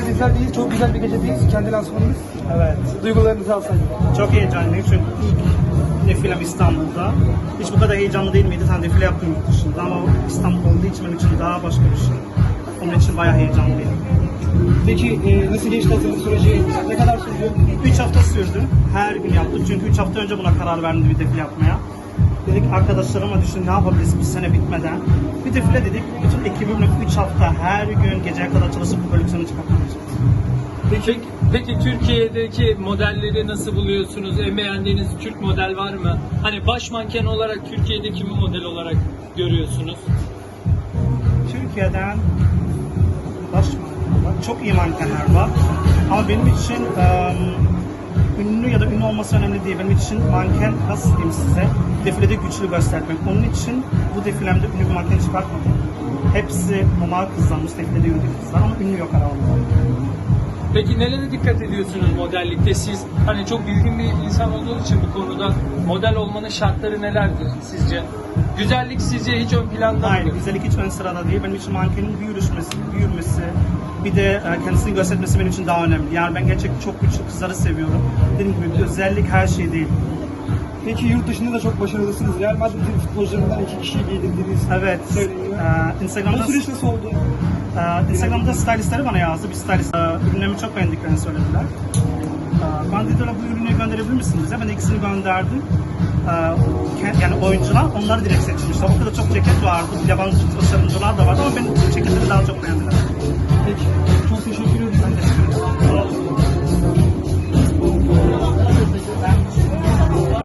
Güzel değil, çok güzel bir gecedeyiz. Kendi lansmanımız. Evet. Duygularınızı alsaydım. Çok heyecanlıyım çünkü ilk defilem İstanbul'da. Hiç bu kadar heyecanlı değil miydi? Sen defile yaptın yurt dışında ama İstanbul olduğu için benim için daha başka bir şey. Onun için bayağı heyecanlıyım. Peki e, nasıl geçti hazırlık süreci? Ne kadar sürdü? 3 hafta sürdü. Her gün yaptık. Çünkü 3 hafta önce buna karar verdim bir defile yapmaya. Dedik arkadaşlarıma düşün ne yapabiliriz bir sene bitmeden. Bir defile dedik. Bütün ekibimle 3 hafta her gün geceye kadar çalışıp bu koleksiyonu çıkartacağız. Peki, peki Türkiye'deki modelleri nasıl buluyorsunuz? En beğendiğiniz Türk model var mı? Hani baş manken olarak Türkiye'de kimi model olarak görüyorsunuz? Türkiye'den baş mankenler, çok iyi mankenler var. Ama benim için em, ünlü olması önemli değil. Benim için manken nasıl diyeyim size defilede güçlü göstermek. Onun için bu defilemde ünlü bir manken çıkartmadım. Hepsi normal kızlar, defilede yürüdü kızlar ama ünlü yok aralarında. Peki nelere dikkat ediyorsunuz modellikte? Siz hani çok bilgin bir insan olduğunuz için bu konuda model olmanın şartları nelerdir sizce? Güzellik sizce hiç ön planda Hayır, mı? güzellik hiç ön sırada değil. Benim için mankenin büyümesi, büyümesi, bir de e, kendisini göstermesi benim için daha önemli. Yani ben gerçekten çok güçlü kızları seviyorum. Dediğim gibi özellik her şey değil. Peki yurt dışında da çok başarılısınız. Real Madrid'in futbolcularından iki kişiyi giydirdiniz. Evet. Ee, Instagram'da O süreç nasıl oldu? Ee, Instagram'da stylistleri bana yazdı. Bir stylist e, ürünlerimi çok beğendiklerini söylediler. Ee, ben dediler bu ürünü gönderebilir misin bize? Ben ikisini gönderdim. Ee, yani oyuncular onları direkt seçmişler. Orada çok ceket vardı. Yabancı tasarımcılar da vardı ama benim ceketleri daha çok beğendiler.